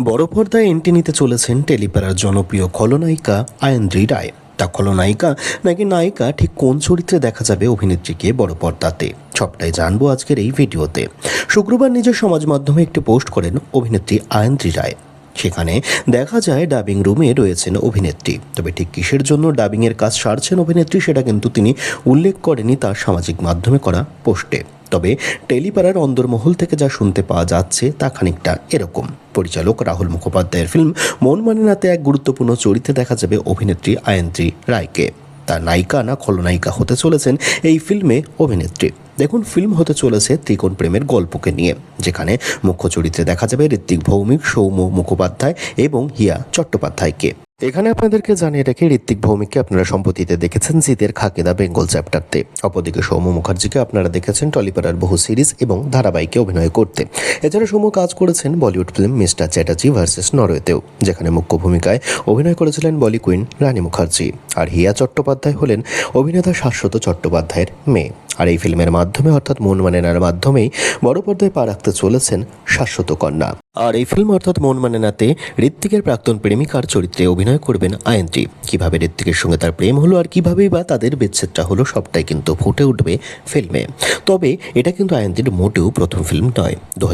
বড় পর্দায় এন্ট্রি নিতে চলেছেন টেলিপাড়ার জনপ্রিয় খলনায়িকা আয়ন্দ্রি রায়। তা খলনায়িকা নাকি নায়িকা ঠিক কোন চরিত্রে দেখা যাবে অভিনেত্রীকে বড় পর্দাতে সবটাই জানব আজকের এই ভিডিওতে। শুক্রবার নিজের সমাজ মাধ্যমে একটি পোস্ট করেন অভিনেত্রী আয়ন্দ্রি রায়। সেখানে দেখা যায় ডাবিং রুমে রয়েছেন অভিনেত্রী। তবে ঠিক কিসের জন্য ডাবিংয়ের কাজ সারছেন অভিনেত্রী সেটা কিন্তু তিনি উল্লেখ করেনি তার সামাজিক মাধ্যমে করা পোস্টে। তবে টেলিপাড়ার অন্দরমহল থেকে যা শুনতে পাওয়া যাচ্ছে তা খানিকটা এরকম। পরিচালক রাহুল মুখোপাধ্যায়ের ফিল্ম মন মানে নাতে এক গুরুত্বপূর্ণ চরিত্রে দেখা যাবে অভিনেত্রী আয়ন্ত্রী রায়কে। তার নায়িকা না খলনায়িকা হতে চলেছেন এই ফিল্মে অভিনেত্রী। দেখুন, ফিল্ম হতে চলেছে ত্রিকোণ প্রেমের গল্পকে নিয়ে, যেখানে মুখ্য চরিত্রে দেখা যাবে ঋত্বিক ভৌমিক, সৌম্য মুখোপাধ্যায় এবং হিয়া চট্টোপাধ্যায়কে। এখানে আপনাদেরকে জানিয়ে রেখে, ঋত্বিক ভৌমিককে আপনারা সম্প্রতিতে দেখেছেন জিতের খাকেদা বেঙ্গল চ্যাপ্টারতে। অপরদিকে সৌম্য মুখার্জিকে আপনারা দেখেছেন টলিপাড়ার বহু সিরিজ এবং ধারাবাহিকে অভিনয় করতে। এছাড়া সৌম্য কাজ করেছেন Bollywood film mister Chatterjee versus নরওয়েতেও, যেখানে মুখ্য ভূমিকায় অভিনয় করেছিলেন বলি কুইন রানী মুখার্জি। আর হিয়া চট্টোপাধ্যায় হলেন অভিনেতা শাশ্বত চট্টোপাধ্যায়ের মেয়ে। আর এই ফিল্মের মাধ্যমে, অর্থাৎ মন মানে নার মাধ্যমেই, বড় পর্দায় পা রাখতে চলেছেন শাশ্বত কন্যা। আর এই ফিল্ম, অর্থাৎ মন মানে নাতে ঋত্বিকের প্রাক্তন প্রেমিকার চরিত্রে অভিনয় করবেন আয়ন্ত্রী কীভাবে ঋত্বিকের সঙ্গে তার প্রেম হলো আর কিভাবেই বা তাদের বিচ্ছেদটা হলো সবটাই কিন্তু ফুটে উঠবে ফিল্মে। তবে এটা কিন্তু আয়ন্ত্রীর মোটেও প্রথম ফিল্ম নয়। দু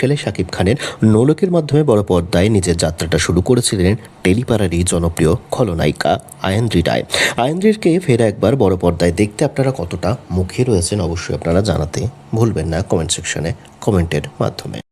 সালে শাকিব খানের নোলকের মাধ্যমে বড় পর্দায় নিজের যাত্রাটা শুরু করেছিলেন টেলিপাড়ারই জনপ্রিয় খলনায়িকা আয়ন্দ্রি রায়। আয়ন্দ্রিরকে ফের একবার বড় পর্দায় দেখতে আপনারা কতটা মুখে রয়েছেন অবশ্যই আপনারা জানাতে ভুলবেন না কমেন্ট সেকশনে কমেন্টের মাধ্যমে।